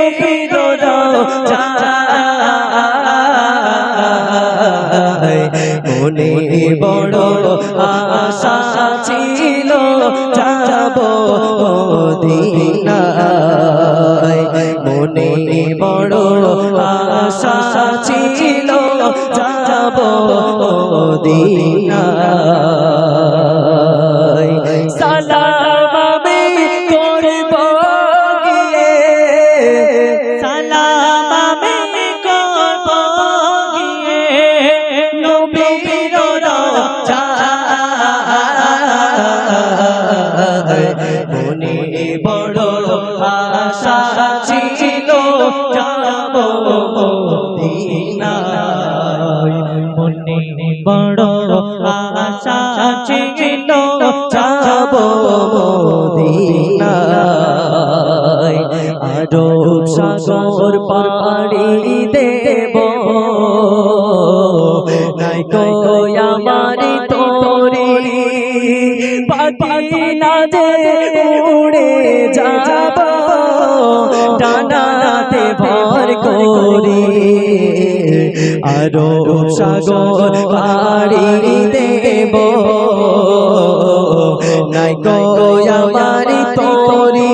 নবীর রোজায় মনে বড় আশা ছিল যাব মদিনায়। মনে বড় আশা ছিল যাব মদিনায়। আশা ছিল যাব মদিনায়। মনে বড় আশা ছিল যাব মদিনায়। আরও সাগর পাড়ি দেব, নাই কো ভর করি, আরও সাগর পাড়ি দেব। নাই আমারি তোরি,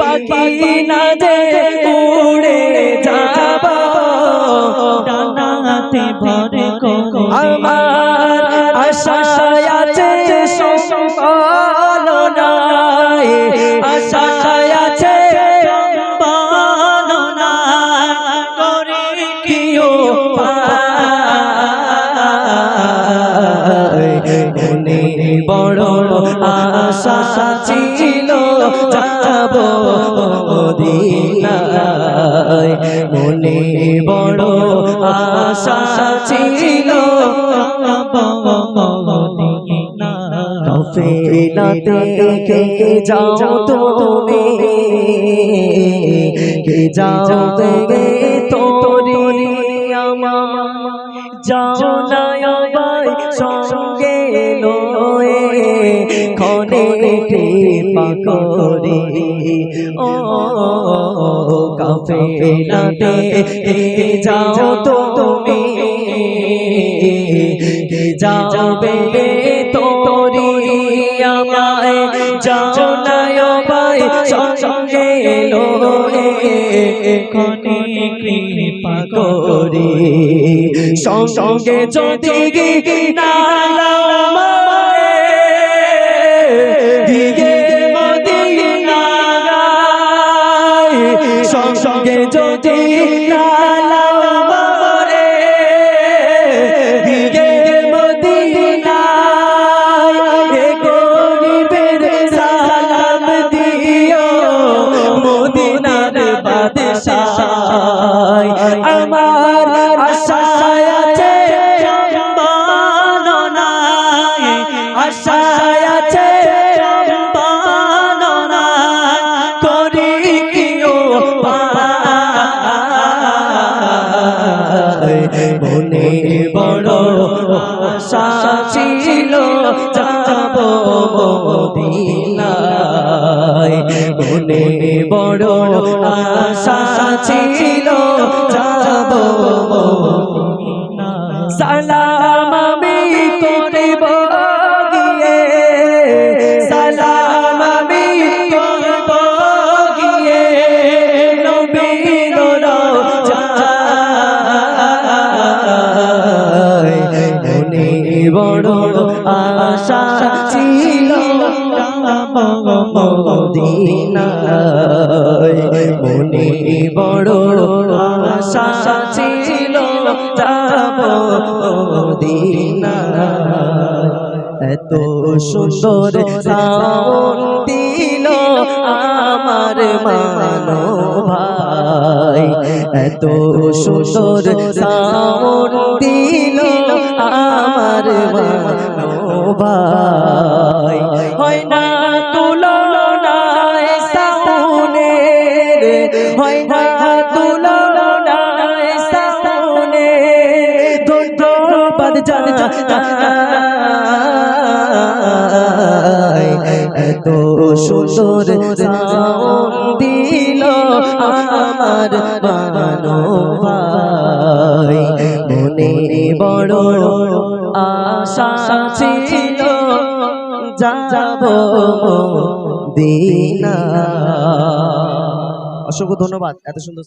পাখি না যে ভরে আমার আশা আছে আশা ছিল, যাব মদিনায়। মনে বড় আশা ছিল কফিলাতে কে যাও তুমি, কে যাও গে তোরি আমার যাও না সঙ্গে লয়ে খনে কৃপা করে। ও কাফেলাতে যাও তুমি? কে যাবে তোরি আমায়? যাও না ভাই, সঙ্গে কনে কৃপা করি। সঙ্গে যদি না আমার আশা আছে বলনায় আশা আছে করি কিও মনে বড় আশা ছিল যাব মনে সালাম আমি করব গিয়ে সালাম আমি করব গিয়ে নবীর মনে বড় আশা ছিল মনে বড় আশা ছিল এত সুন্দর দিল আমার মানো ভাই এত সুন্দর দিল আমার মানো ভাই হয় না তুলনা সাউনের হয় না তুলনা এত সুন্দর দিল আমার মানো মনে বড় আশা ছিল যাব অসংখ্য ধন্যবাদ এত সুন্দর